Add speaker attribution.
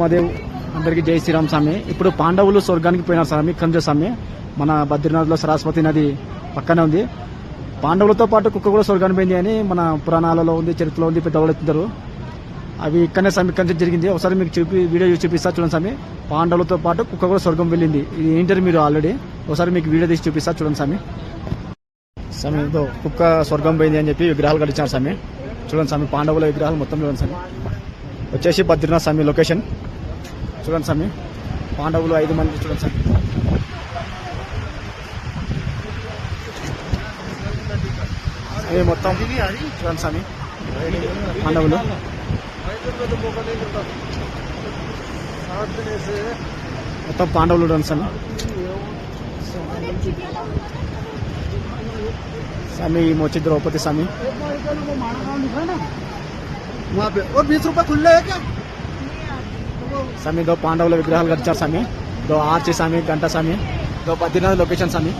Speaker 1: మహాదేవ్ అందరికి జై శ్రీరామ్ స్వామి. ఇప్పుడు పాండవులు స్వర్గానికి పోయినారు స్వామి కంజ స్వామి. మన బద్రీనాథ్లో సరస్వతి నది పక్కనే ఉంది. పాండవులతో పాటు కుక్క కూడా స్వర్గానికి పోయింది అని మన పురాణాలలో ఉంది చరిత్రలో ఉంది పెద్దవాళ్ళు చెప్తారు. అవి ఇక్కడనే స్వామి కంచె జరిగింది. ఒకసారి మీకు చూపి వీడియో చూసి చూపిస్తా చూడండి స్వామి. పాండవులతో పాటు కుక్క కూడా స్వర్గం వెళ్ళింది. ఇది ఏంటని మీరు ఆల్రెడీ ఒకసారి మీకు వీడియో తీసి చూపిస్తా చూడండి స్వామి. స్వామి కుక్క స్వర్గం పోయింది అని చెప్పి విగ్రహాలు కట్టించారు స్వామి. చూడండి స్వామి పాండవుల విగ్రహాలు మొత్తం చూడండి స్వామి. వచ్చేసి బద్రీనాథ్ స్వామి లొకేషన్. చూడండి స్వామి పాండవులు ఐదు మంది చూడండి స్వామి. అవి మొత్తం చూడండి స్వామి పాండవులు. మొత్తం పాండవులు చూడండి స్వామి. స్వామి వచ్చి ద్రౌపది స్వామి.
Speaker 2: वहाँ पे और बीस रुपए खुले है क्या
Speaker 1: స్వామి దో పాండవుల విగ్రహాలు కట్టించారు స్వామి దో ఆర్చి స్వామి గంట స్వామి దో బద్రీనాథ్ లొకేషన్ స్వామి